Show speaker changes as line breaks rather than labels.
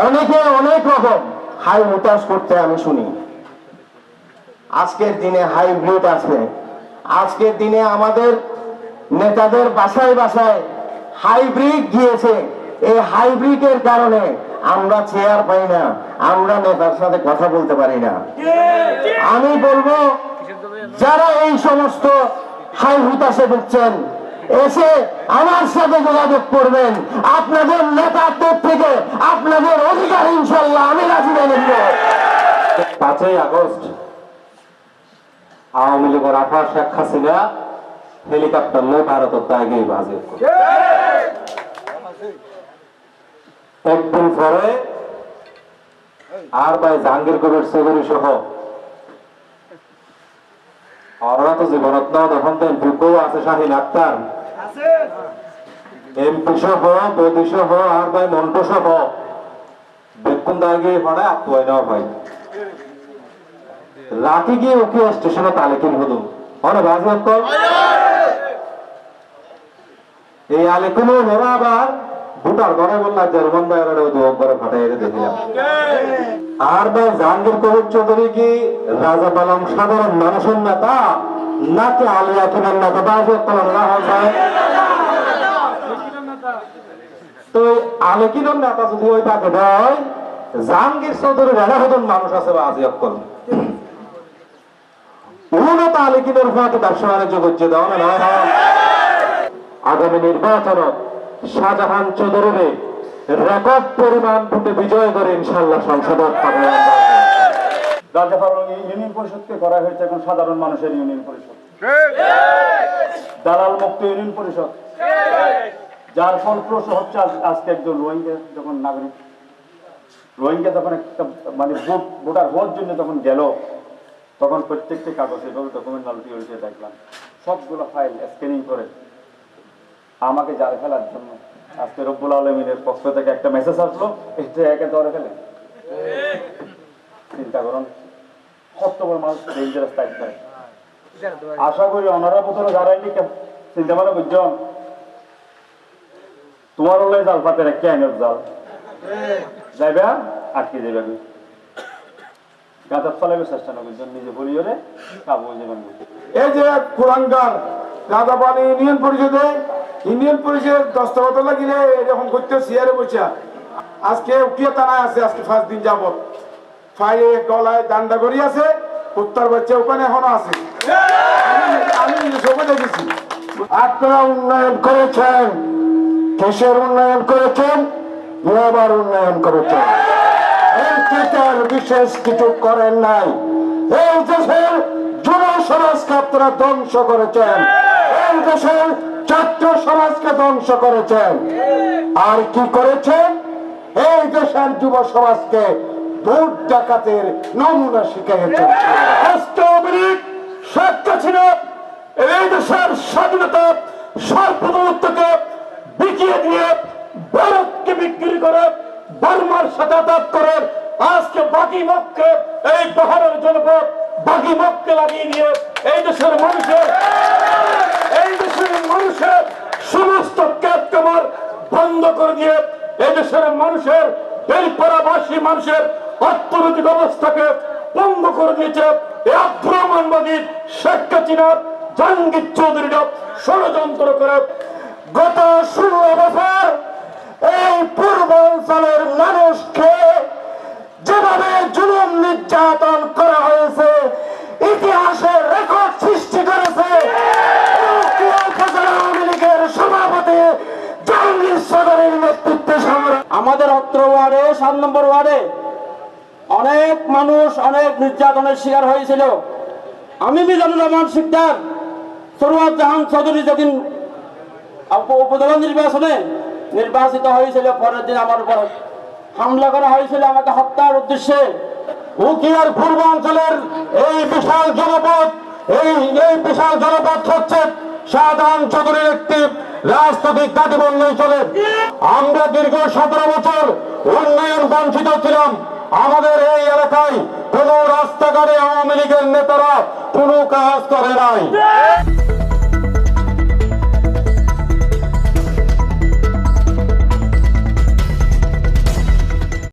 অনেকে অনেক রকম হাই হুতাশ করতে আমি শুনি। আজকের দিনে হাইব্রিড আছে। আজকের দিনে আমাদের নেতাদের বাসায় বাসায় হাইব্রিড গিয়েছে। এই হাইব্রিডের কারণে আমরা চেয়ার পাই না, আমরা নেতার সাথে কথা বলতে পারি না। আমি বলব, যারা এই সমস্ত হাই হুতাশে ঢুকছেন এসে আমার সাথে যোগাযোগ করবেন। আপনাদের নেতাদের থেকে আপনাদের অধিকার ইনশাল্লাহ আমি রাজি নেব।
পাঁচই আগস্ট, আওয়ামী লীগের আফা শেখ হাসিনা হেলিকপ্টার নিয়ে ভারতের দাগে বাজে একদিন পরে আর ভাই জাহাঙ্গীর কবির চৌধুরী সহ ওরা তো জীবনত না তখন তো আছে শাহিন আক্তার এমপি সহ বৌদি সহ আর ভাই মন্টু সহ। বেতন দাগে পড়ে আত্ময় নেওয়া হয়। রাতে গিয়ে ওকে স্টেশনে তালিকিন হলো অনে বাজি অক্কল? এই আলেকুনো ওরা আবার ভুটার ঘরে বললাম যে রোমান ভাই ওরা করে ফাটাই দেখলাম। আর ভাই জাহাঙ্গীর কবির চৌধুরী কি রাজা পালং সাধারণ মানুষের নেতা? নাকি আলিয়া কিনার নেতা? রাহুল ভাই। তো আলেকিনের নেতা যদি ওই তাকে দেয় জাহাঙ্গীর চৌধুরী রাজা হতন মানুষ আছে বাজি অক্কল উন্নত আলিকিনের ফাঁকে ব্যবসা বাণিজ্য করছে দাও না? আগামী নির্বাচন শাহজাহান চৌধুরী রেকর্ড পরিমাণ ভোটে বিজয় করে ইনশাল্লাহ সংসদ
ইউনিয়ন পরিষদকে করা হয়েছে এখন সাধারণ মানুষের ইউনিয়ন পরিষদ। দালাল মুক্ত ইউনিয়ন পরিষদ। যার ফলপ্রসূ হচ্ছে আজ- আজকে একজন রোহিঙ্গা যখন নাগরিক। রোহিঙ্গা যখন একটা মানে ভোট ভোটার হওয়ার জন্য তখন গেল, তখন প্রত্যেকটি কাগজ এভাবে ডকুমেন্ট নালটি দেখলাম। সবগুলো ফাইল স্ক্যানিং করে। আমাকে জালে ফেলার জন্য আজকে রব্বুল আলমিনের পক্ষ থেকে একটা মেসেজ আসলো, এটা একে ধরে ফেলেন চিন্তা করুন, কত বড় মানুষ ডেঞ্জারাস টাইপ করে। আশা করি ওনারা প্রথমে দাঁড়ায়নি চিন্তা বুঝছেন তোমার হলে জাল পাতে রেখে আইনের জাল। যাইবা, আটকে যাবে গাঁদার ফলাবে চেষ্টা না বুঝছেন নিজে হলে কাবু যাবেন
এই যে কুলাঙ্গার রাজাপানি ইউনিয়ন পরিষদে ইউনিয়ন পরিষদ দস্তখত লাগিলে এরকম করতে চেয়ারে বসে আজকে উকিয়া থানায় আছে, আজকে ফার্স্ট দিন যাবত ফাইয়ে গলায় দান্ডা করি আছে কুত্তার বাচ্চা ওখানে এখনও আছে। আমি- আমি নিজে সবে দেখেছি।
আপনারা উন্নয়ন করেছেন, দেশের উন্নয়ন করেছেন ইয়াবার উন্নয়ন করেছেন। বিশেষ কিছু করেন নাই। এই দেশের যুব সমাজকে আপনারা ধ্বংস করেছেন। এই দেশের ছাত্র সমাজকে ধ্বংস করেছেন। আর কি করেছেন? এই দেশের যুব সমাজকে ভোট ডাকাতের নমুনা শিখাইয়েছেন রাষ্ট্রবিরিক শেখ হাসিনা এই দেশের স্বাধীনতা বিকিয়ে দিয়ে ভারতকে বিক্রি করে বর্মার সাথে করে আজকে বাকি মক্কে এই পাহাড়ের জনপদ বাকি মক্কে লাগিয়ে দিয়ে এই দেশের মানুষের এই দেশের মানুষের সমস্ত ক্যাপ কামার বন্ধ করে দিয়ে এই দেশের মানুষের, বেলপাড়াবাসী মানুষের অর্থনৈতিক অবস্থাকে বন্ধ করে দিয়েছে আক্রমণবাদী শেখ জাহাঙ্গীর ষড়যন্ত্র করে গত ষোলো বছর এই পূর্বাঞ্চলের মানুষকে যেভাবে জুলুম নির্যাতন করা
আমাদের অত্র ওয়ার্ডে, সাত নম্বর ওয়ার্ডে অনেক মানুষ, অনেক নির্যাতনের শিকার হয়েছিল। আমি মিজানুর রহমান শিকদার সরোয়ার জাহান চৌধুরী যেদিন উপ- উপজেলা নির্বাচনে নির্বাচিত হয়েছিল, পরের দিন আমার উপর হামলা করা হয়েছিল। আমাকে হত্যার উদ্দেশ্যে
উকিয়ার পূর্বাঞ্চলের এই বিশাল জনপদ, এই এই বিশাল জনপদ হচ্ছে শাহজাহান চৌধুরীর একটি রাজনৈতিক দাবি বন্ধই চলে। আমরা দীর্ঘ সতেরো বছর উন্নয়ন বঞ্চিত ছিলাম। আমাদের এই এলাকায় কোন রাস্তাঘাটে আওয়ামী লীগের নেতারা কোনো কাজ করে নাই।